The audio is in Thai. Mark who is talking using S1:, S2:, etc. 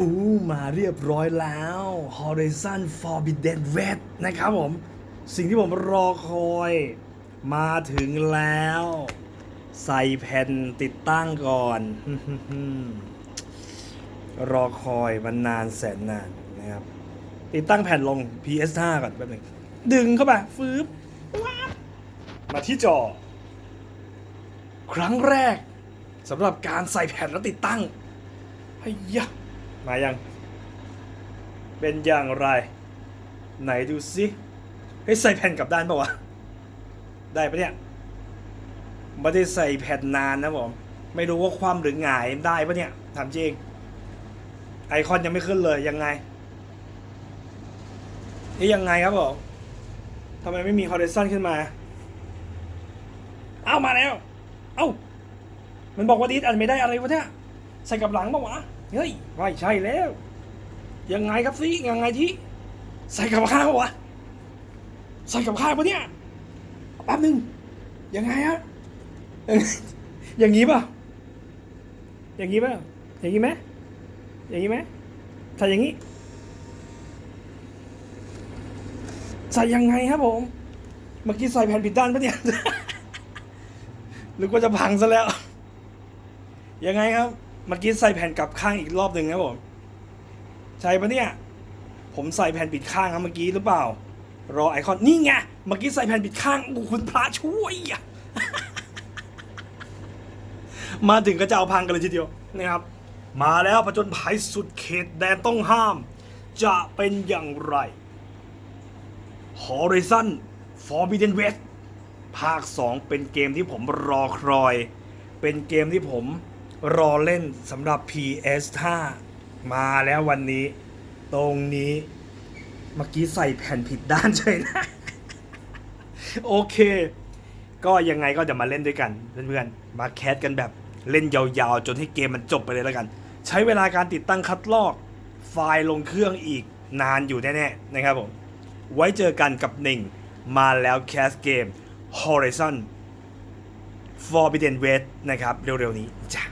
S1: อู้มาเรียบร้อยแล้ว Horizon Forbidden West นะครับผม สิ่งที่ผมรอคอยมาถึงแล้ว ใส่แผ่นติดตั้งก่อน รอคอยมันนานแสนนานนะครับ ติดตั้งแผ่นลง PS5 ก่อนแป๊บนึง ดึงเข้าไปฟืบว้ามาที่จอ ครั้งแรกสำหรับการใส่แผ่นแล้วติดตั้งเฮ้ยยะ มายัง เป็นอย่างไร ไหนดูสิเฮ้ยใส่แผ่นกลับด้านปะวะ ได้ปะเนี่ยไม่ได้ใส่แผ่นนานนะผม ไม่รู้ว่าความหรือหงายได้ปะเนี่ยถามจริงไอคอนยังไม่ขึ้นเลยยังไงนี่ยังไงครับผมทำไมไม่มี Horizon ขึ้นมา เอ้ามาแล้ว เอ้า มันบอกว่าดิสอันไม่ได้อะไรวะเนี่ย ใส่กับหลังปะวะ เฮ้ยไม่ใช่แล้ว ยังไงครับสิยังไงที่ ใส่กับข้างปะวะใส่กับข้างปะเนี่ยแป๊บนึงยังไงฮะอย่างนี้ป่ะอย่างนี้ป่ะอย่างนี้ไหมอย่างนี้ไหมใส่อย่างนี้ใส่ยังไงครับผม เมื่อกี้ใส่แผ่นผิดด้านปะเนี่ยหรือว่าจะพังซะแล้ว ยังไงครับ เมื่อกี้ใส่แผ่นกลับข้างอีกรอบหนึ่งครับผมใช่ปะเนี่ย ผมใส่แผ่นปิดข้างครับเมื่อกี้หรือเปล่า รอไอคอนนี่ไงเมื่อกี้ใส่แผ่นปิดข้างโอ้คุณพระช่วยอะมาถึงก็จะเอาพังกันเลยทีเดียวนะครับ มาแล้วผจญภัยสุดเขตแดนต้องห้าม จะเป็นอย่างไร Horizon Forbidden West ภาค 2 เป็นเกมที่ผมรอคอย เป็นเกมที่ผม รอเล่นสำหรับ PS5 มาแล้ววันนี้ ตรงนี้ เมื่อกี้ใส่แผ่นผิดด้านใช่นะ โอเค ก็ยังไงก็จะมาเล่นด้วยกันเพื่อนๆมาแคสกันแบบเล่นยาวๆ จนให้เกมมันจบไปเลยแล้วกัน ใช้เวลาการติดตั้งคัดลอก ไฟล์ลงเครื่องอีกนานอยู่แน่ๆ นะครับผม ไว้เจอกันกับหนึ่งมาแล้วแคสเกม Horizon Forbidden West นะครับ เร็วๆ นี้จ้ะ